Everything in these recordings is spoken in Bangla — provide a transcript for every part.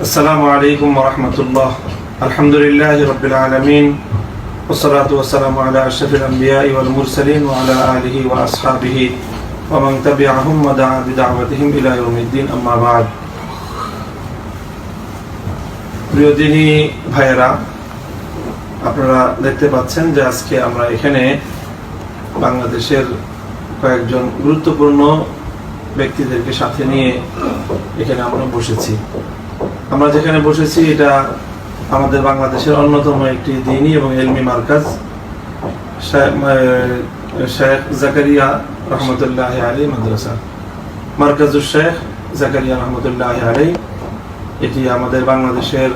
السلام عليكم ورحمة الله الحمد لله رب العالمين والصلاة والسلام على أشرف الأنبياء والمرسلين وعلى آله وأصحابه ومن تبعهم ودعا بدعوتهم إلى يوم الدين أما بعد প্রিয় দিনী ভাইয়েরা আপনারা দেখতে পাচ্ছেন যে আজকে আমরা এখানে বাংলাদেশের কয়েকজন গুরুত্বপূর্ণ ব্যক্তিদেরকে সাথে নিয়ে এখানে আমরা বসেছি আমরা যেখানে বসেছি, এটা আমাদের বাংলাদেশের অন্যতম একটি দিনী এবং এলমি মার্কাজ। শেখ জাকারিয়া রহমতুল্লাহ আলী মাদ্রাসা। মার্কাজুল শেখ জাকারিয়া রহমতুল্লাহ আলী এটি আমাদের বাংলাদেশের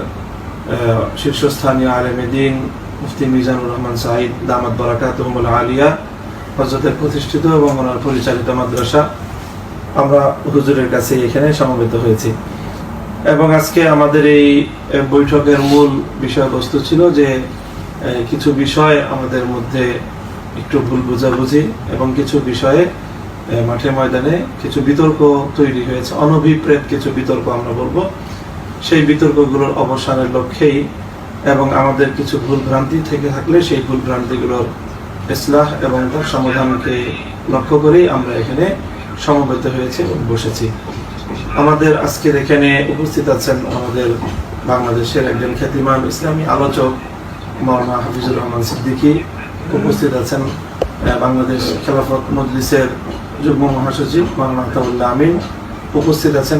শীর্ষস্থানীয় আলেমে দিন, মুফতি মিজানুর রহমান সাহিদ দামাত বরাকাতুমুল আলিয়া হজরতের প্রতিষ্ঠিত এবং ওনার পরিচালিত মাদ্রাসা। আমরা হুজুরের কাছে এখানে সমবেত হয়েছি। এবং আজকে আমাদের এই বৈঠকের মূল বিষয়বস্তু ছিল যে কিছু বিষয় আমাদের মধ্যে একটু ভুল বোঝাবুঝি এবং কিছু বিষয়ে মাঠে ময়দানে কিছু বিতর্ক তৈরি হয়েছে। অনভিপ্রেত কিছু বিতর্ক আমরা বলব। সেই বিতর্কগুলোর অবসানের লক্ষ্যেই এবং আমাদের কিছু ভুল ভ্রান্তি থেকে থাকলে সেই ভুল ভ্রান্তিগুলোর ইসলাহ এবং তার সমাধানকে লক্ষ্য করেই আমরা এখানে সমবেত হয়েছে বসেছি। আমাদের আজকের এখানে উপস্থিত আছেন আমাদের বাংলাদেশের একজন খ্যাতিমান ইসলামী আলোচক মৌলানা হাফিজুর রহমান সিদ্দিকী। উপস্থিত আছেন বাংলাদেশ খেলাফত মজলিসের যুগ্ম মহাসচিব মৌলানা আতাউল্লাহ আমিন। উপস্থিত আছেন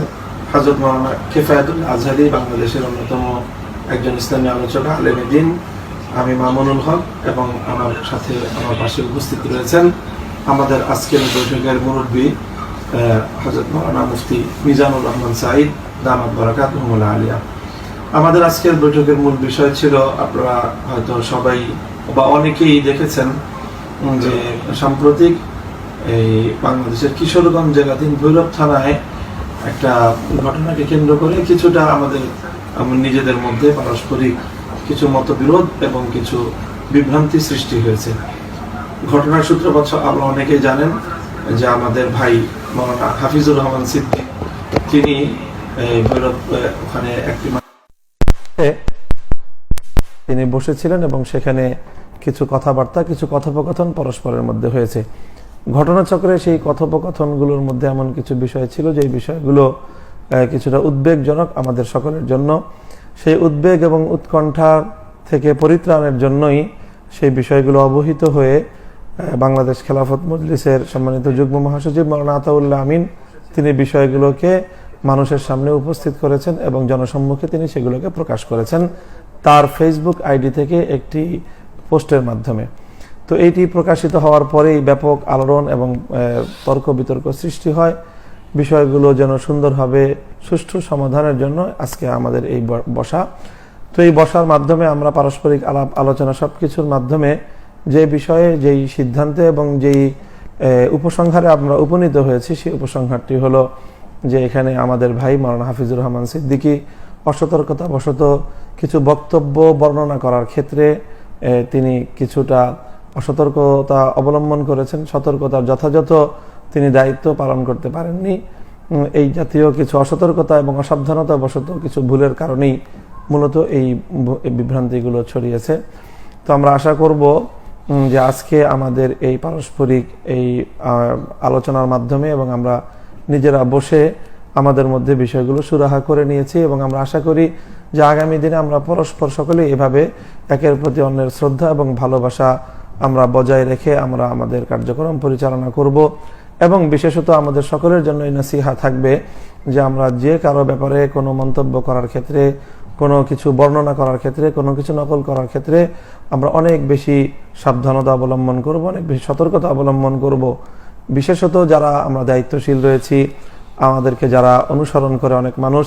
হজরত মৌলানা কেফায়তুল আজহারি, বাংলাদেশের অন্যতম একজন ইসলামী আলোচক আলেম দিন আমি মামুনুল হক এবং আমার সাথে আমার পাশে উপস্থিত রয়েছেন আমাদের আজকের বৈঠকের মুরব্বী হজরত মৌলানা মুফতি মিজানুর রহমান সাইদ দামাত বরাকাত মোহাম্মদ আলিয়া আমাদের আজকের বৈঠকের মূল বিষয় ছিল, আপনারা হয়তো সবাই বা অনেকেই দেখেছেন যে সাম্প্রতিক এই বাংলাদেশের কিশোরগঞ্জ জেলাধীন ভৈরব থানায় একটা ঘটনাকে কেন্দ্র করে কিছুটা আমাদের নিজেদের মধ্যে পারস্পরিক কিছু মতবিরোধ এবং কিছু বিভ্রান্তি সৃষ্টি হয়েছে। ঘটনার সূত্রপাত আপনারা অনেকেই জানেন যে আমাদের ভাই হাফিজুর রহমান সিদ্দিক, তিনি ওখানে একটি তিনি বসেছিলেন এবং সেখানে কিছু কথাবার্তা, কিছু কথোপকথন পরস্পরের মধ্যে হয়েছে। ঘটনাচক্রে সেই কথোপকথনগুলোর মধ্যে এমন কিছু বিষয় ছিল, যে বিষয়গুলো কিছুটা উদ্বেগজনক আমাদের সকলের জন্য। সেই উদ্বেগ এবং উৎকণ্ঠা থেকে পরিত্রাণের জন্যই সেই বিষয়গুলো অবহিত হয়ে বাংলাদেশ খেলাফত মজলিসের সম্মানিত যুগ্ম মহাসচিব মৌলানা আতাউল্লাহ আমিন, তিনি বিষয়গুলোকে মানুষের সামনে উপস্থিত করেছেন এবং জনসম্মুখে তিনি সেগুলোকে প্রকাশ করেছেন তার ফেসবুক আইডি থেকে একটি পোস্টের মাধ্যমে। তো এইটি প্রকাশিত হওয়ার পরেই ব্যাপক আলোড়ন এবং তর্ক বিতর্ক সৃষ্টি হয়। বিষয়গুলো যেন সুন্দরভাবে সুষ্ঠু সমাধানের জন্য আজকে আমাদের এই বসা। তো এই বসার মাধ্যমে আমরা পারস্পরিক আলাপ, আলোচনা সব কিছুর মাধ্যমে যে বিষয়ে, যেই সিদ্ধান্তে এবং যেই উপসংহারে আমরা উপনীত হয়েছি, সেই উপসংহারটি হলো যে এখানে আমাদের ভাই মৌলানা হাফিজুর রহমান সিদ্দিকী অসতর্কতা বশত কিছু বক্তব্য বর্ণনা করার ক্ষেত্রে তিনি কিছুটা অসতর্কতা অবলম্বন করেছেন, সতর্কতার যথাযথ তিনি দায়িত্ব পালন করতে পারেননি। এই জাতীয় কিছু অসতর্কতা এবং অসাবধানতা বশত কিছু ভুলের কারণেই মূলত এই বিভ্রান্তিগুলো ছড়িয়েছে। তো আমরা আশা করব যে আজকে আমাদের এই পারস্পরিক এই আলোচনার মাধ্যমে এবং আমরা নিজেরা বসে আমাদের মধ্যে বিষয়গুলো সুরাহা করে নিয়েছি এবং আমরা আশা করি যে আগামী দিনে আমরা পরস্পর সকলে এভাবে একের প্রতি অন্যের শ্রদ্ধা এবং ভালোবাসা আমরা বজায় রেখে আমরা আমাদের কার্যক্রম পরিচালনা করব এবং বিশেষত আমাদের সকলের জন্য এই নসিহা থাকবে যে আমরা যে কারও ব্যাপারে কোনো মন্তব্য করার ক্ষেত্রে কোনো কিছু বর্ণনা করার ক্ষেত্রে, কোনো কিছু নকল করার ক্ষেত্রে আমরা অনেক বেশি সাবধানতা অবলম্বন করব, অনেক বেশি সতর্কতা অবলম্বন করব। বিশেষত যারা আমরা দায়িত্বশীল রয়েছি, আমাদেরকে যারা অনুসরণ করে অনেক মানুষ,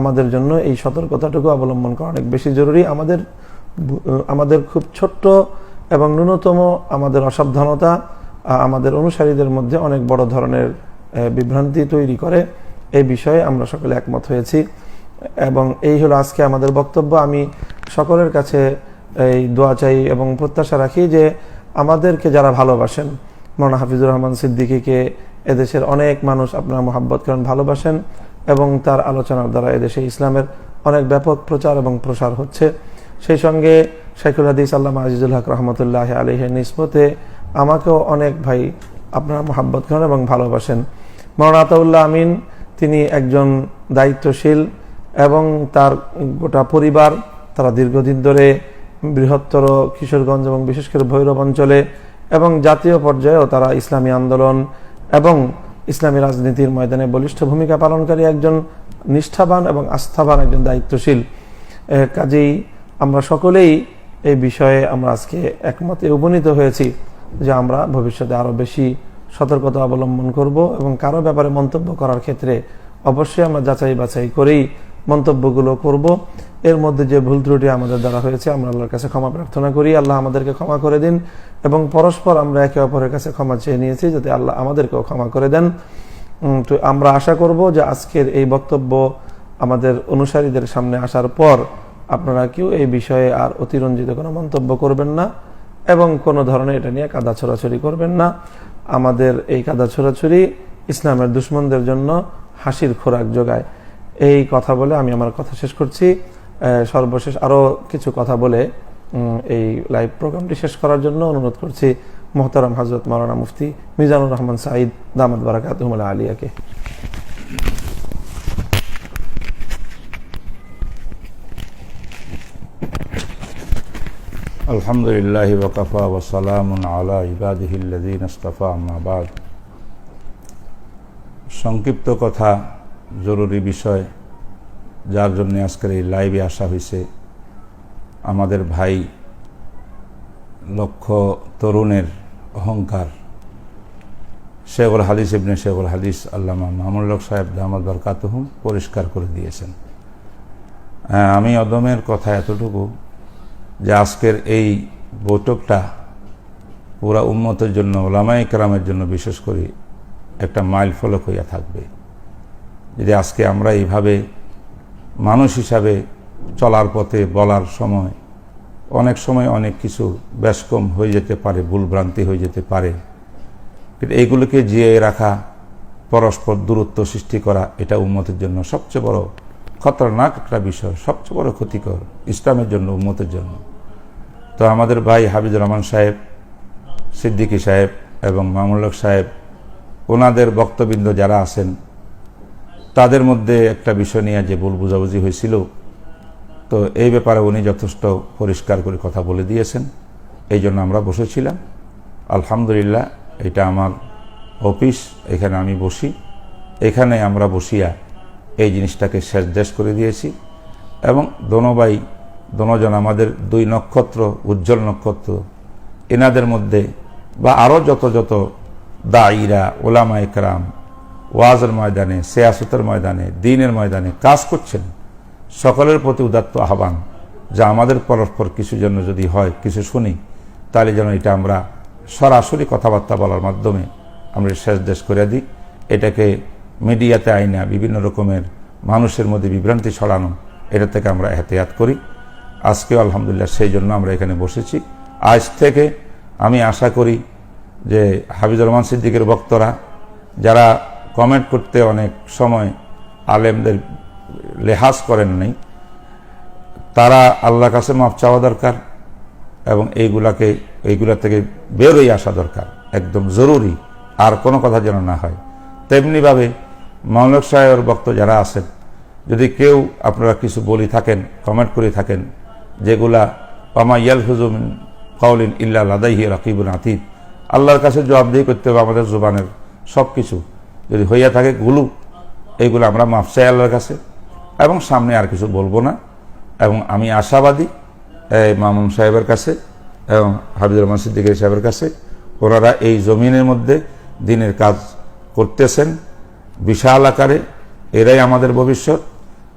আমাদের জন্য এই সতর্কতাটুকু অবলম্বন করা অনেক বেশি জরুরি। আমাদের আমাদের খুব ছোট্ট এবং ন্যূনতম আমাদের অসাবধানতা আমাদের অনুসারীদের মধ্যে অনেক বড় ধরনের বিভ্রান্তি তৈরি করে। এই বিষয়ে আমরা সকলে একমত হয়েছি। এবং এই হলো আজকে আমাদের বক্তব্য। আমি সকলের কাছে এই দোয়া চাই এবং প্রত্যাশা রাখি যে আমাদেরকে যারা ভালোবাসেন, মৌলানা হাফিজুর রহমান সিদ্দিকীকে এদেশের অনেক মানুষ আপনার মোহাব্বত করেন, ভালোবাসেন এবং তার আলোচনার দ্বারা এদেশে ইসলামের অনেক ব্যাপক প্রচার এবং প্রসার হচ্ছে। সেই সঙ্গে শেখুল হাদিস আল্লাহ আজিজুল হক রহমতুল্লাহ আলহের নিসবতে আমাকেও অনেক ভাই আপনারা মোহাব্বত করেন এবং ভালোবাসেন। মৌলানা আতাউল্লাহ আমিন, তিনি একজন দায়িত্বশীল এবং তার গোটা পরিবার, তারা দীর্ঘদিন ধরে বৃহত্তর কিশোরগঞ্জ এবং বিশেষ করে ভৈরব অঞ্চলে এবং জাতীয় পর্যায়েও তারা ইসলামী আন্দোলন এবং ইসলামী রাজনীতির ময়দানে বলিষ্ঠ ভূমিকা পালনকারী একজন নিষ্ঠাবান এবং আস্থাবান একজন দায়িত্বশীল। কাজেই আমরা সকলেই এই বিষয়ে আমরা আজকে একমতে উপনীত হয়েছি যে আমরা ভবিষ্যতে আরও বেশি সতর্কতা অবলম্বন করব এবং কারও ব্যাপারে মন্তব্য করার ক্ষেত্রে অবশ্যই আমরা যাচাই বাছাই করেই মন্তব্যগুলো করব। এর মধ্যে যে ভুল ত্রুটি আমাদের দ্বারা হয়েছে, আমরা আল্লাহর কাছে ক্ষমা প্রার্থনা করি। আল্লাহ আমাদেরকে ক্ষমা করে দিন এবং পরস্পর আমরা একে অপরের কাছে ক্ষমা চেয়ে নিয়েছি যাতে আল্লাহ আমাদেরকেও ক্ষমা করে দেন। তো আমরা আশা করব যে আজকের এই বক্তব্য আমাদের অনুসারীদের সামনে আসার পর আপনারা কেউ এই বিষয়ে আর অতিরঞ্জিত কোনো মন্তব্য করবেন না এবং কোনো ধরনের এটা নিয়ে কাদা ছোড়াছড়ি করবেন না। আমাদের এই কাদা ছোড়াছড়ি ইসলামের দুশ্মনদের জন্য হাসির খোরাক যোগায় এই কথা বলে আমি আমার কথা শেষ করছি। সর্বশেষ আরও কিছু কথা বলে এই লাইভ প্রোগ্রামটি শেষ করার জন্য অনুরোধ করছি মোহতারাম হাজরত মৌলানা মুফতি মিজানুর রহমান সাঈদ দামদ বারাকাত আলিয়াকে। আলহামদুলিল্লাহ على عباده الذين ইবাদিহিল্লাদিন ما بعد সংক্ষিপ্ত কথা জরুরি বিষয় যার জন্য আজকের এই লাইভে আসা হয়েছে। আমাদের ভাই লক্ষ তরুণের অহংকার, শেখুল হাদিস ইবনে শেখুল হাদিস আল্লামা মামুল্লক সাহেব দামাদ বরকাতহুম পরিষ্কার করে দিয়েছেন। আমি অদমের কথা এতটুকু যে আজকের এই বৈঠকটা পুরা উন্মতের জন্য ওলামাই কেরামের জন্য বিশেষ করে একটা মাইল ফলক হইয়া থাকবে। যদি আজকে আমরা এইভাবে মানুষ হিসাবে চলার পথে বলার সময় অনেক সময় অনেক কিছু ব্যস্কম হয়ে যেতে পারে, ভুলভ্রান্তি হয়ে যেতে পারে। কিন্তু এইগুলোকে জিয়ে রাখা, পরস্পর দূরত্ব সৃষ্টি করা, এটা উন্মতের জন্য সবচেয়ে বড় খতরনাক একটা বিষয়, সবচেয়ে বড় ক্ষতিকর ইসলামের জন্য উন্মতের জন্য। তো আমাদের ভাই হাবিজুর রহমান সাহেব, সিদ্দিকী সাহেব এবং মামুল্লক সাহেব, ওনাদের বক্তবৃন্দ যারা আছেন তাদের মধ্যে একটা বিষয় নিয়ে যে ভুল বুঝাবুঝি হয়েছিল, তো এই ব্যাপারে উনি যথেষ্ট পরিষ্কার করে কথা বলে দিয়েছেন। এই জন্য আমরা বসেছিলাম। আলহামদুলিল্লাহ, এটা আমার অফিস, এখানে আমি বসি। এখানে আমরা বসিয়া এই জিনিসটাকে শেষ দেশ করে দিয়েছি। এবং দোনোবাই দোনোজন আমাদের দুই নক্ষত্র, উজ্জ্বল নক্ষত্র, এনাদের মধ্যে বা আরও যত যত দায়ীরা ওলামা একরাম ওয়াজের ময়দানে, সেয়াসতের ময়দানে, দিনের ময়দানে কাজ করছেন, সকলের প্রতি উদাত্ত আহ্বান যা আমাদের পরস্পর কিছু জন্য যদি হয়, কিছু শুনি, তাহলে যেন এটা আমরা সরাসরি কথাবার্তা বলার মাধ্যমে আমরা শেষ দেশ করে দিই। এটাকে মিডিয়াতে আইনা বিভিন্ন রকমের মানুষের মধ্যে বিভ্রান্তি ছড়ানো, এটা থেকে আমরা এহতিয়াত করি। আজকে আলহামদুলিল্লাহ সেই জন্য আমরা এখানে বসেছি। আজ থেকে আমি আশা করি যে হাবিজুর রহমান সিদ্দিকের বক্তরা, যারা কমেন্ট করতে অনেক সময় আলেমদের লেহাজ করেন নাই। তারা আল্লাহ কাছে মাপ চাওয়া দরকার এবং এইগুলাকে, এইগুলা থেকে বেরোই আসা দরকার। একদম জরুরি, আর কোনো কথা যেন না হয়। তেমনিভাবে মামলক সাহেবের বক্ত যারা আছেন, যদি কেউ আপনারা কিছু বলি থাকেন, কমেন্ট করে থাকেন, যেগুলা পামা ইয়াল হুজুমিন কাউলিন ইল্লা লাদাইহি রাকিবুল আতিদ আল্লাহর কাছে জবাবদিহি করতে হবে আমাদের জোবানের সব কিছু যদি হইয়া থাকে গুলু, এইগুলো আমরা মাফ চাই আল্লাহর কাছে। এবং সামনে আর কিছু বলব না। এবং আমি আশাবাদী এই মামুন সাহেবের কাছে এবং হাবিজুর রহমান সিদ্দিকের সাহেবের কাছে, ওনারা এই জমিনের মধ্যে দিনের কাজ করতেছেন বিশাল আকারে। এরাই আমাদের ভবিষ্যৎ।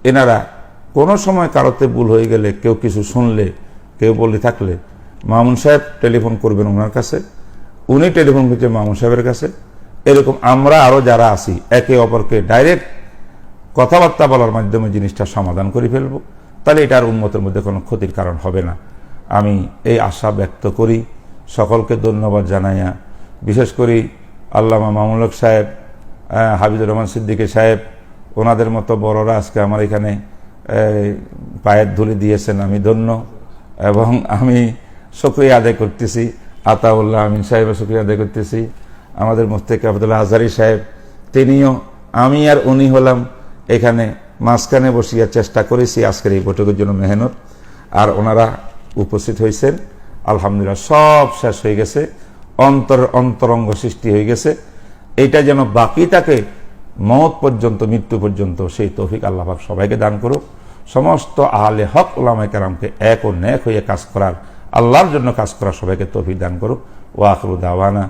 এনারা কোনো সময় কারোতে ভুল হয়ে গেলে, কেউ কিছু শুনলে, কেউ বলে থাকলে, মামুন সাহেব টেলিফোন করবেন ওনার কাছে। উনি টেলিফোন করছেন মামুন সাহেবের কাছে। এরকম আমরা আরও যারা আছি, একে অপরকে ডাইরেক্ট কথাবার্তা বলার মাধ্যমে জিনিসটা সমাধান করে ফেলব। তাহলে এটা আর উন্মতের মধ্যে কোনো ক্ষতির কারণ হবে না। আমি এই আশা ব্যক্ত করি। সকলকে ধন্যবাদ জানাইয়া। বিশেষ করি আল্লামা মামুলক সাহেব হাবিজুর রহমান সিদ্দিকী সাহেব, ওনাদের মতো বড়রা আজকে আমার এখানে পায়ের ধুলি দিয়েছেন, আমি ধন্য। এবং আমি শুক্রিয়া আদায় করতেছি। আতাউল্লাহ আমিন সাহেবের শুক্রিয়া আদায় করতেছি। আমাদের মুফতেক আবদুল্লাহ আজহারি সাহেব, তিনিও, আমি আর উনি হলাম এখানে মাঝখানে বসিয়া চেষ্টা করেছি আজকের এই বৈঠকের জন্য মেহনত। আর ওনারা উপস্থিত হয়েছেন। আলহামদুলিল্লাহ সব শেষ হয়ে গেছে। অন্তর অন্তরঙ্গ সৃষ্টি হয়ে গেছে। এটা যেন বাকি তাকে মত পর্যন্ত, মৃত্যু পর্যন্ত, সেই তৌফিক আল্লাহ পাক সবাইকে দান করুক। সমস্ত আহলে হক ওলামায় কারামকে এক ও ন্যাক হয়ে কাজ করার, আল্লাহর জন্য কাজ করার সবাইকে তৌফিক দান করুক। ওয়াকরু দাওয়ানা